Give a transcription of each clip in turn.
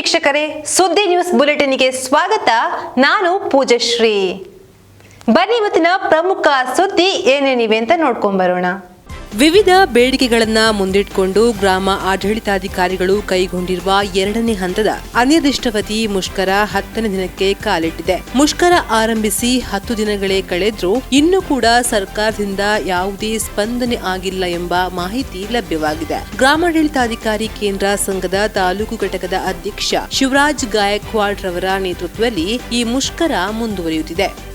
ವೀಕ್ಷಕರೇ, ಸುದ್ದಿ ನ್ಯೂಸ್ ಬುಲೆಟಿನ್ಗೆ ಸ್ವಾಗತ. ನಾನು ಪೂಜಶ್ರೀ. ಬನ್ನಿ ಇವತ್ತಿನ ಪ್ರಮುಖ ಸುದ್ದಿ ಏನೇನಿವೆ ಅಂತ ನೋಡ್ಕೊಂಡ್ ಬರೋಣ. ವಿವಿಧ ಬೇಡಿಕೆಗಳನ್ನು ಮುಂದಿಟ್ಕೊಂಡು ಗ್ರಾಮ ಆಡಳಿತಾಧಿಕಾರಿಗಳು ಕೈಗೊಂಡಿರುವ ಎರಡನೇ ಹಂತದ ಅನಿರ್ದಿಷ್ಟಾವಧಿ ಮುಷ್ಕರ ಹತ್ತನೇ ದಿನಕ್ಕೆ ಕಾಲಿಟ್ಟಿದೆ. ಮುಷ್ಕರ ಆರಂಭಿಸಿ ಹತ್ತು ದಿನಗಳೇ ಕಳೆದ್ರೂ ಇನ್ನೂ ಕೂಡ ಸರ್ಕಾರದಿಂದ ಯಾವುದೇ ಸ್ಪಂದನೆ ಆಗಿಲ್ಲ ಎಂಬ ಮಾಹಿತಿ ಲಭ್ಯವಾಗಿದೆ. ಗ್ರಾಮಾಡಳಿತಾಧಿಕಾರಿ ಕೇಂದ್ರ ಸಂಘದ ತಾಲೂಕು ಘಟಕದ ಅಧ್ಯಕ್ಷ ಶಿವರಾಜ್ ಗಾಯಕ್ವಾಡ್ ರವರ ನೇತೃತ್ವದಲ್ಲಿ ಈ ಮುಷ್ಕರ ಮುಂದುವರಿಯುತ್ತಿದೆ.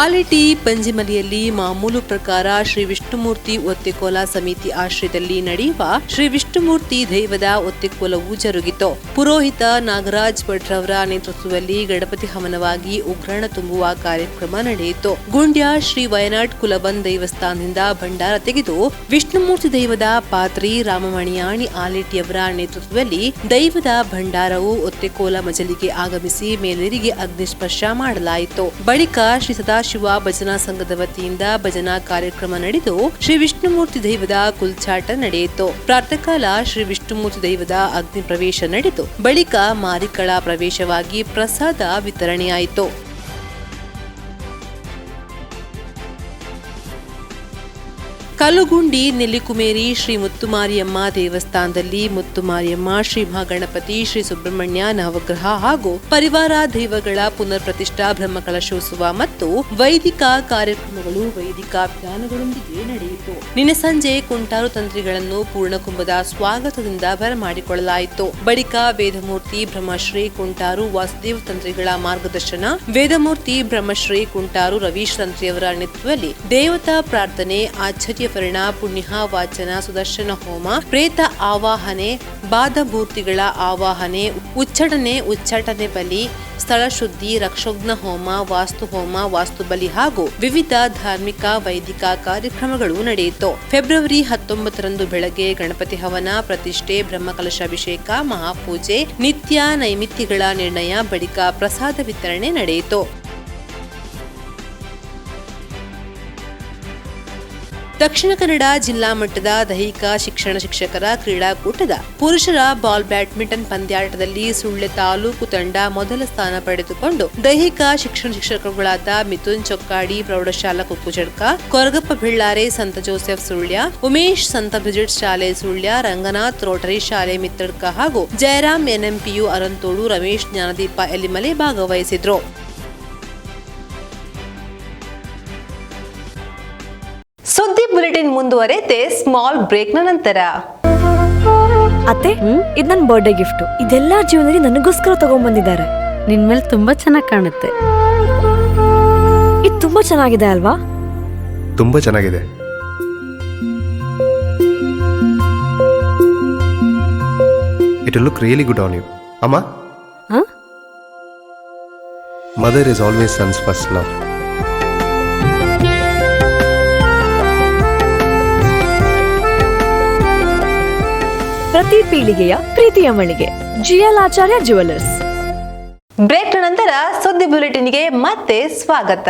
ಆಲಿಟಿ ಪಂಜಿಮಲಿಯಲ್ಲಿ ಮಾಮೂಲು ಪ್ರಕಾರ ಶ್ರೀ ವಿಷ್ಣುಮೂರ್ತಿ ಒತ್ತೆಕೋಲ ಸಮಿತಿ ಆಶ್ರಯದಲ್ಲಿ ನಡೆಯುವ ಶ್ರೀ ವಿಷ್ಣುಮೂರ್ತಿ ದೈವದ ಒತ್ತೆಕೋಲವು ಜರುಗಿತು. ಪುರೋಹಿತ ನಾಗರಾಜ್ ಭಟ್ ರವರ ನೇತೃತ್ವದಲ್ಲಿ ಗಣಪತಿ ಹವನವಾಗಿ ಉಗ್ರಾಣ ತುಂಬುವ ಕಾರ್ಯಕ್ರಮ ನಡೆಯಿತು. ಗುಂಡ್ಯ ಶ್ರೀ ವಯನಾಡ್ ಕುಲಬನ್ ದೇವಸ್ಥಾನದಿಂದ ಭಂಡಾರ ತೆಗೆದು ವಿಷ್ಣುಮೂರ್ತಿ ದೈವದ ಪಾತ್ರಿ ರಾಮಮಣಿಯಾಣಿ ಆಲಿಟಿಯವರ ನೇತೃತ್ವದಲ್ಲಿ ದೈವದ ಭಂಡಾರವು ಒತ್ತೆಕೋಲ ಮಜಲಿಗೆ ಆಗಮಿಸಿ ಮೇಲೇರಿಗೆ ಅಗ್ನಿಸ್ಪರ್ಶ ಮಾಡಲಾಯಿತು. ಬಳಿಕ ಶ್ರೀ ಸದಾಶಿವ ಭಜನಾ ಸಂಘದ ವತಿಯಿಂದ ಭಜನಾ ಕಾರ್ಯಕ್ರಮ ನಡೆದು ಶ್ರೀ ವಿಷ್ಣುಮೂರ್ತಿ ದೈವದ ಕುಲ್ಚಾಟ ನಡೆಯಿತು. ಪ್ರಾತಃಕಾಲ ಶ್ರೀ ವಿಷ್ಣುಮೂರ್ತಿ ದೈವದ ಅಗ್ನಿ ಪ್ರವೇಶ ನಡೆದು ಬಳಿಕ ಮಾರಿಕಳ ಪ್ರವೇಶವಾಗಿ ಪ್ರಸಾದ ವಿತರಣೆಯಾಯಿತು. ಕಲ್ಲುಗುಂಡಿ ನೆಲ್ಲಿಕುಮೇರಿ, ಶ್ರೀ ಮುತ್ತುಮಾರಿಯಮ್ಮ ದೇವಸ್ಥಾನದಲ್ಲಿ ಮುತ್ತುಮಾರಿಯಮ್ಮ, ಶ್ರೀ ಮಹಾಗಣಪತಿ, ಶ್ರೀ ಸುಬ್ರಹ್ಮಣ್ಯ, ನವಗ್ರಹ ಹಾಗೂ ಪರಿವಾರ ದೈವಗಳ ಪುನರ್ ಪ್ರತಿಷ್ಠಾ ಬ್ರಹ್ಮಕಲಶೋತ್ಸವ ಮತ್ತು ವೈದಿಕ ಕಾರ್ಯಕ್ರಮಗಳು, ವೈದಿಕ ವಿಧಾನಗಳೊಂದಿಗೆ ನಡೆಯಿತು. ನಿನ್ನೆ ಸಂಜೆ ಕುಂಟಾರು ತಂತ್ರಿಗಳನ್ನು ಪೂರ್ಣಕುಂಭದ ಸ್ವಾಗತದಿಂದ ಬರಮಾಡಿಕೊಳ್ಳಲಾಯಿತು. ಬಳಿಕ ವೇದಮೂರ್ತಿ ಬ್ರಹ್ಮಶ್ರೀ ಕುಂಟಾರು ವಾಸುದೇವ ತಂತ್ರಿಗಳ ಮಾರ್ಗದರ್ಶನ, ವೇದಮೂರ್ತಿ ಬ್ರಹ್ಮಶ್ರೀ ಕುಂಟಾರು ರವೀಶ್ ತಂತ್ರಿಯವರ ನೇತೃತ್ವದಲ್ಲಿ ದೇವತಾ ಪ್ರಾರ್ಥನೆ ಆಶ್ಚರ್ಯಪರಣ ಪುಣ್ಯ, ವಾಚನ, ಸುದರ್ಶನ, ಹೋಮ, ಪ್ರೇತ ಆವಾಹನೆ ಬಾಧಮೂರ್ತಿಗಳ ಆವಾಹನೆ ಉಚ್ಚಟನೆ ಉಚ್ಚಾಟನೆ ಬಲಿ, ಸ್ಥಳ ಶುದ್ಧಿ, ರಕ್ಷೋಗ್ನ ಹೋಮ, ವಾಸ್ತು ಹೋಮ, ವಾಸ್ತು ಬಲಿ ಹಾಗೂ ವಿವಿಧ ಧಾರ್ಮಿಕ, ವೈದಿಕ ಕಾರ್ಯಕ್ರಮಗಳು ನಡೆಯಿತು. ಫೆಬ್ರವರಿ ಹತ್ತೊಂಬತ್ತರಂದು ಬೆಳಗ್ಗೆ ಗಣಪತಿ ಹವನ, ಪ್ರತಿಷ್ಠೆ ಬ್ರಹ್ಮಕಲಶಾಭಿಷೇಕ ಮಹಾಪೂಜೆ, ನಿತ್ಯ ನೈಮಿತ್ಯಗಳ ನಿರ್ಣಯ, ಬಳಿಕ ಪ್ರಸಾದ ವಿತರಣೆ ನಡೆಯಿತು. ದಕ್ಷಿಣ ಕನ್ನಡ ಜಿಲ್ಲಾ ಮಟ್ಟದ ದೈಹಿಕ ಶಿಕ್ಷಣ ಶಿಕ್ಷಕರ ಕ್ರೀಡಾಕೂಟದ ಪುರುಷರ ಬಾಲ್ ಬ್ಯಾಡ್ಮಿಂಟನ್ ಪಂದ್ಯಾಟದಲ್ಲಿ ಸುಳ್ಳೆ ತಾಲೂಕು ತಂಡ ಮೊದಲ ಸ್ಥಾನ ಪಡೆದುಕೊಂಡು ದೈಹಿಕ ಶಿಕ್ಷಣ ಶಿಕ್ಷಕರುಗಳಾದ ಮಿಥುನ್ ಚೊಕ್ಕಾಡಿ, ಪ್ರೌಢಶಾಲಾ ಕುಕ್ಕುಜಡ್ಕ ಕೊರಗಪ್ಪ ಬಿಳ್ಳಾರೆ, ಸಂತ ಜೋಸೆಫ್ ಸುಳ್ಯ, ಉಮೇಶ್, ಸಂತ ಬ್ರಿಜಿಟ್ ಶಾಲೆ ಸುಳ್ಯ, ರಂಗನಾಥ್ ರೋಟರಿ ಶಾಲೆ ಮಿತ್ತಡ್ಕ ಹಾಗೂ ಜಯರಾಮ್ ಎನ್ಎಂಪಿಯು ಅರಂತೋಳು ರಮೇಶ್, ಜ್ಞಾನದೀಪ ಎಲಿಮಲೆ ಭಾಗವಹಿಸಿದ್ರು. ಸುದ್ದಿ ಬುಲೆಟಿನ್ ಮುಂದುವರೆತೆ ಸ್ಮಾಲ್ ಬ್ರೇಕ್ನ ನಂತರ. ಅತ್ತೆ ಇದು ನನ್ನ ಬರ್ಡೇ ಗಿಫ್ಟ್ ಇದೆಲ್ಲ ಜೀವನದಲ್ಲಿ ನನಗೋಸ್ಕರ ತಗೊಂಡ್ಬಂದಿದ್ದಾರೆ. ನಿನ್ ಮೇಲೆ ತುಂಬಾ ಚೆನ್ನಾಗಿ ಕಾಣುತ್ತೆ. ಇದು ತುಂಬಾ ಚೆನ್ನಾಗಿದೆ ಅಲ್ವಾ? ತುಂಬಾ ಚೆನ್ನಾಗಿದೆ. It look really good on you ಅಮ್ಮ? ಹ? Mother is always son's first love ಪ್ರತಿ ಪೀಳಿಗೆಯ ಪ್ರೀತಿಯ ಮಳಿಗೆ. ಜಿಎಲ್ ಆಚಾರ್ಯ ಜುವೆಲ್ಲರ್ಸ್ ಬ್ರೇಕ್ ನಂತರ ಸುದ್ದಿ ಬುಲೆಟಿನ್ಗೆ ಮತ್ತೆ ಸ್ವಾಗತ.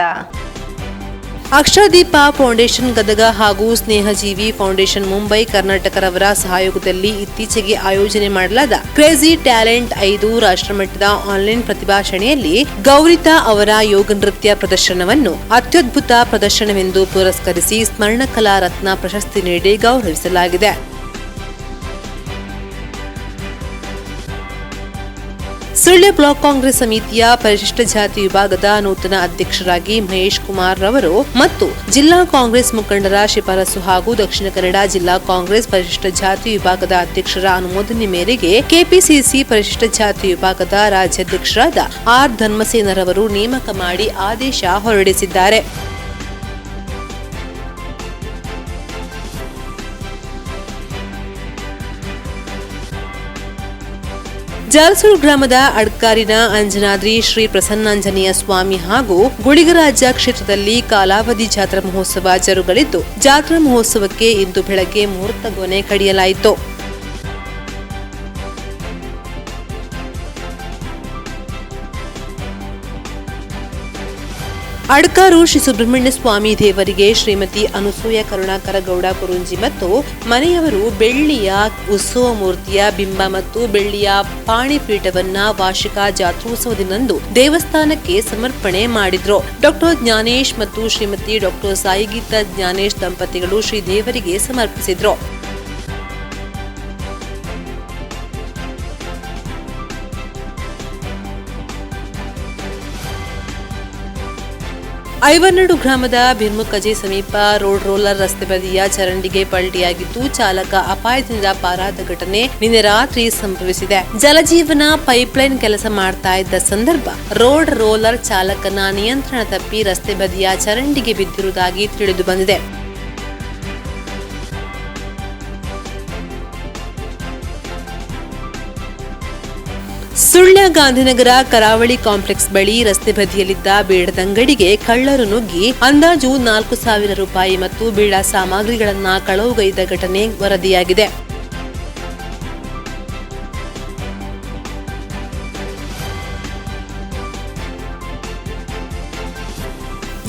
ಅಕ್ಷರದೀಪ ಫೌಂಡೇಶನ್ ಗದಗ ಹಾಗೂ ಸ್ನೇಹಜೀವಿ ಫೌಂಡೇಶನ್ ಮುಂಬೈ ಕರ್ನಾಟಕರವರ ಸಹಯೋಗದಲ್ಲಿ ಇತ್ತೀಚೆಗೆ ಆಯೋಜನೆ ಮಾಡಲಾದ ಕ್ರೇಜಿ ಟ್ಯಾಲೆಂಟ್ ಐದು ರಾಷ್ಟ್ರಮಟ್ಟದ ಆನ್ಲೈನ್ ಪ್ರತಿಭಾಷಣೆಯಲ್ಲಿ ಗೌರಿತಾ ಅವರ ಯೋಗ ನೃತ್ಯ ಪ್ರದರ್ಶನವನ್ನು ಅತ್ಯದ್ಭುತ ಪ್ರದರ್ಶನವೆಂದು ಪುರಸ್ಕರಿಸಿ ಸ್ಮರಣ ಕಲಾ ರತ್ನ ಪ್ರಶಸ್ತಿ ನೀಡಿ ಗೌರವಿಸಲಾಗಿದೆ. ಸುಳ್ಯ ಬ್ಲಾಕ್ ಕಾಂಗ್ರೆಸ್ ಸಮಿತಿಯ ಪರಿಶಿಷ್ಟ ಜಾತಿ ವಿಭಾಗದ ನೂತನ ಅಧ್ಯಕ್ಷರಾಗಿ ಮಹೇಶ್ ಕುಮಾರ್ ರವರು ಮತ್ತು ಜಿಲ್ಲಾ ಕಾಂಗ್ರೆಸ್ ಮುಖಂಡರ ಶಿಫಾರಸು ಹಾಗೂ ದಕ್ಷಿಣ ಕನ್ನಡ ಜಿಲ್ಲಾ ಕಾಂಗ್ರೆಸ್ ಪರಿಶಿಷ್ಟ ಜಾತಿ ವಿಭಾಗದ ಅಧ್ಯಕ್ಷರ ಅನುಮೋದನೆ ಮೇರೆಗೆ ಕೆಪಿಸಿಸಿ ಪರಿಶಿಷ್ಟ ಜಾತಿ ವಿಭಾಗದ ರಾಜ್ಯಾಧ್ಯಕ್ಷರಾದ ಆರ್ ಧರ್ಮಸೇನರವರು ನೇಮಕ ಮಾಡಿ ಆದೇಶ ಹೊರಡಿಸಿದ್ದಾರೆ. ಜಾಲಸೂರು ಗ್ರಾಮದ ಅಡ್ಕಾರಿನ ಅಂಜನಾದ್ರಿ ಶ್ರೀ ಪ್ರಸನ್ನಾಂಜನೇಯ ಸ್ವಾಮಿ ಹಾಗೂ ಗುಳಿಗರಾಜ ಕ್ಷೇತ್ರದಲ್ಲಿ ಕಾಲಾವಧಿ ಜಾತ್ರಾ ಮಹೋತ್ಸವ ಜರುಗಲಿದ್ದು, ಜಾತ್ರಾ ಮಹೋತ್ಸವಕ್ಕೆ ಇಂದು ಬೆಳಗ್ಗೆ ಮುಹೂರ್ತ ಗೊನೆ ಕಡಿಯಲಾಯಿತು. ಅಡ್ಕಾರು ಶ್ರೀ ಸುಬ್ರಹ್ಮಣ್ಯ ಸ್ವಾಮಿ ದೇವರಿಗೆ ಶ್ರೀಮತಿ ಅನುಸೂಯ ಕರುಣಾಕರ ಗೌಡ ಕುರುಂಜಿ ಮತ್ತು ಮನೆಯವರು ಬೆಳ್ಳಿಯ ಉತ್ಸವ ಮೂರ್ತಿಯ ಬಿಂಬ ಮತ್ತು ಬೆಳ್ಳಿಯ ಪಾಣಿಪೀಠವನ್ನ ವಾರ್ಷಿಕ ಜಾತ್ರೋತ್ಸವದಿಂದಂದು ದೇವಸ್ಥಾನಕ್ಕೆ ಸಮರ್ಪಣೆ ಮಾಡಿದ್ರು. ಡಾಕ್ಟರ್ ಜ್ಞಾನೇಶ್ ಮತ್ತು ಶ್ರೀಮತಿ ಡಾಕ್ಟರ್ ಸಾಯಿಗೀತಾ ಜ್ಞಾನೇಶ್ ದಂಪತಿಗಳು ಶ್ರೀ ದೇವರಿಗೆ ಸಮರ್ಪಿಸಿದ್ರು. ಐವರ್ನಾಡು ಗ್ರಾಮದ ಬಿರ್ಮುಕಜೆ ಸಮೀಪ ರೋಡ್ ರೋಲರ್ ರಸ್ತೆ ಬದಿಯ ಚರಂಡಿಗೆ ಪಲ್ಟಿಯಾಗಿದ್ದು ಚಾಲಕ ಅಪಾಯದಿಂದ ಪಾರಾದ ಘಟನೆ ನಿನ್ನೆ ರಾತ್ರಿ ಸಂಭವಿಸಿದೆ. ಜಲಜೀವನ ಪೈಪ್ಲೈನ್ ಕೆಲಸ ಮಾಡ್ತಾ ಇದ್ದ ಸಂದರ್ಭ, ರೋಡ್ ರೋಲರ್ ಚಾಲಕನ ನಿಯಂತ್ರಣ ತಪ್ಪಿ ರಸ್ತೆ ಬದಿಯ ಚರಂಡಿಗೆ ಬಿದ್ದಿರುವುದಾಗಿ ತಿಳಿದು ಬಂದಿದೆ. ಸುಳ್ಯ ಗಾಂಧಿನಗರ ಕರಾವಳಿ ಕಾಂಪ್ಲೆಕ್ಸ್ ಬಳಿ ರಸ್ತೆ ಬದಿಯಲ್ಲಿದ್ದ ಬೀಡದಂಗಡಿಗೆ ಕಳ್ಳರು ನುಗ್ಗಿ ಅಂದಾಜು ನಾಲ್ಕು ಸಾವಿರ ರೂಪಾಯಿ ಮತ್ತು ಬೀಡ ಸಾಮಗ್ರಿಗಳನ್ನ ಕಳವುಗೈದ ಘಟನೆ ವರದಿಯಾಗಿದೆ.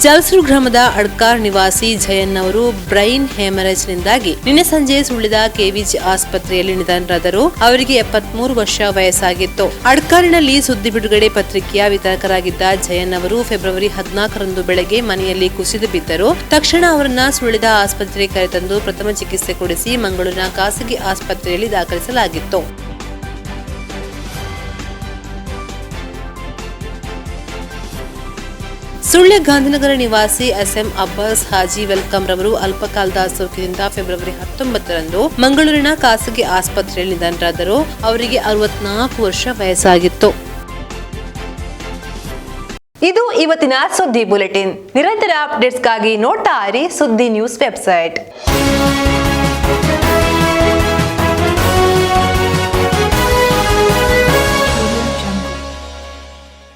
ಜಲಸರು ಗ್ರಾಮದ ಅಡ್ಕಾರ್ ನಿವಾಸಿ ಜಯನ್ ಅವರು ಬ್ರೈನ್ ಹೆಮರೇಜ್ನಿಂದಾಗಿ ನಿನ್ನೆ ಸಂಜೆ ಸುಳ್ಳಿದ ಕೆವಿಜಿ ಆಸ್ಪತ್ರೆಯಲ್ಲಿ ನಿಧನರಾದರು. ಅವರಿಗೆ ಎಪ್ಪತ್ಮೂರು ವರ್ಷ ವಯಸ್ಸಾಗಿತ್ತು. ಅಡ್ಕಾರಿನಲ್ಲಿ ಸುದ್ದಿ ಬಿಡುಗಡೆ ಪತ್ರಿಕೆಯ ವಿತರಕರಾಗಿದ್ದ ಜಯನ್ ಅವರು ಫೆಬ್ರವರಿ ಹದಿನಾಲ್ಕರಂದು ಬೆಳಗ್ಗೆ ಮನೆಯಲ್ಲಿ ಕುಸಿದು ಬಿದ್ದರು. ತಕ್ಷಣ ಅವರನ್ನ ಸುಳ್ಳಿದ ಆಸ್ಪತ್ರೆಗೆ ಕರೆತಂದು ಪ್ರಥಮ ಚಿಕಿತ್ಸೆ ಕೊಡಿಸಿ ಮಂಗಳೂರಿನ ಖಾಸಗಿ ಆಸ್ಪತ್ರೆಯಲ್ಲಿ ದಾಖಲಿಸಲಾಗಿತ್ತು. ಸುಳ್ಯ ಗಾಂಧಿನಗರ ನಿವಾಸಿ ಎಸ್ಎಂ ಅಬ್ಬಾಸ್ ಹಾಜಿ ವೆಲ್ಕಮ್ ರವರು ಅಲ್ಪಕಾಲದ ಅಸೌಖ್ಯದಿಂದ ಫೆಬ್ರವರಿ ಹತ್ತೊಂಬತ್ತರಂದು ಮಂಗಳೂರಿನ ಖಾಸಗಿ ಆಸ್ಪತ್ರೆಯಲ್ಲಿ ನಿಧನರಾದರು. ಅವರಿಗೆ ಅರವತ್ನಾಲ್ಕು ವರ್ಷ ವಯಸ್ಸಾಗಿತ್ತು. ಇದು ಇವತ್ತಿನ ಸುದ್ದಿ ಬುಲೆಟಿನ್. ನಿರಂತರ ಅಪ್ಡೇಟ್ಸ್ಗಾಗಿ ನೋಡ್ತಾ ಇರಿ ಸುದ್ದಿ ನ್ಯೂಸ್ ವೆಬ್ಸೈಟ್.